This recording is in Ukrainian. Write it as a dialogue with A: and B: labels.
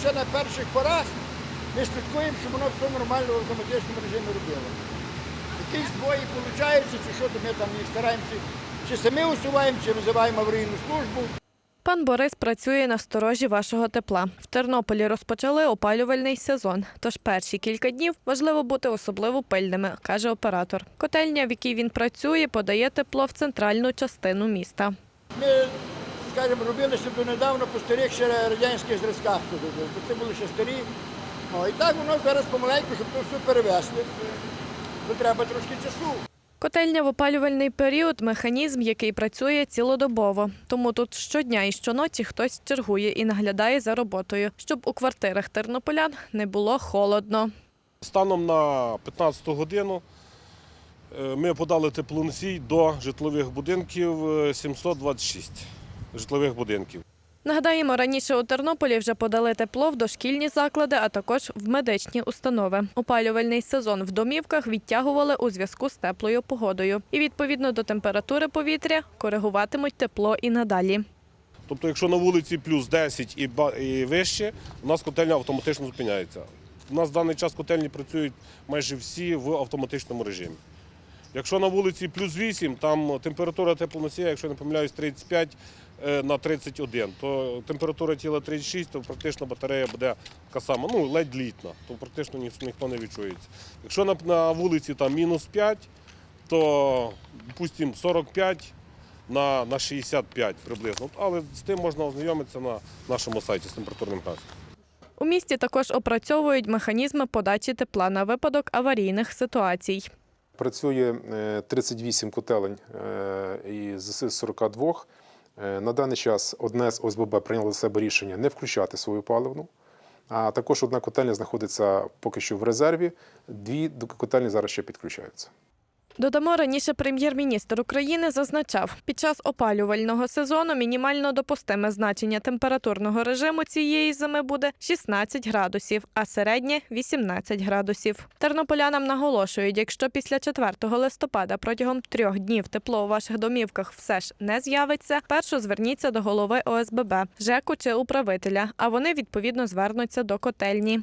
A: ще на перших порах ми слідкуємо, щоб воно все нормально в автоматичному режимі робило. Якісь збої виходить, чи що, то ми там їх стараємося, чи самі усуваємо, чи визиваємо аварійну службу.
B: Пан Борис працює на сторожі вашого тепла. В Тернополі розпочали опалювальний сезон. Тож перші кілька днів важливо бути особливо пильними, каже оператор. Котельня, в якій він працює, подає тепло в центральну частину міста.
A: Ми, скажімо, робили ще донедавна по старих ще радянських зразках. Це були ще старі. О, і так воно зараз помаленьку, щоб то все перевезли. То треба трошки часу.
B: Котельня в опалювальний період механізм, який працює цілодобово. Тому тут щодня і щоночі хтось чергує і наглядає за роботою, щоб у квартирах тернополян не було холодно.
C: Станом на 15 годину е, ми подали теплоносій до житлових будинків е, 726 житлових будинків.
B: Нагадаємо, раніше у Тернополі вже подали тепло в дошкільні заклади, а також в медичні установи. Опалювальний сезон в домівках відтягували у зв'язку з теплою погодою. І відповідно до температури повітря коригуватимуть тепло і надалі.
C: Тобто, якщо на вулиці плюс 10 і, вище, у нас котельня автоматично зупиняється. У нас в даний час котельні працюють майже всі в автоматичному режимі. Якщо на вулиці плюс 8, там температура теплоносія, якщо не помиляюсь, 35 е, на 31, то температура тіла 36, то практично батарея буде така сама, ну ледь літна, то практично ні- ніхто не відчується. Якщо на, на вулиці там мінус 5, то, допустимо, 45 на, на 65 приблизно. Але з тим можна ознайомитися на нашому сайті з температурним графіком.
B: У місті також опрацьовують механізми подачі тепла на випадок аварійних ситуацій.
D: Працює е, 38 котелень е, із 42. Е, На даний час одне з ОСББ прийняло за себе рішення не включати свою паливну. А також одна котельня знаходиться поки що в резерві. Дві котельні зараз ще підключаються.
B: Додамо, раніше прем'єр-міністр України зазначав, під час опалювального сезону мінімально допустиме значення температурного режиму цієї зими буде 16 градусів, а середнє 18 градусів. Тернополянам наголошують, якщо після 4 листопада протягом трьох днів тепло у ваших домівках все ж не з'явиться, першу зверніться до голови ОСББ, ЖЕКу чи управителя, а вони відповідно звернуться до котельні.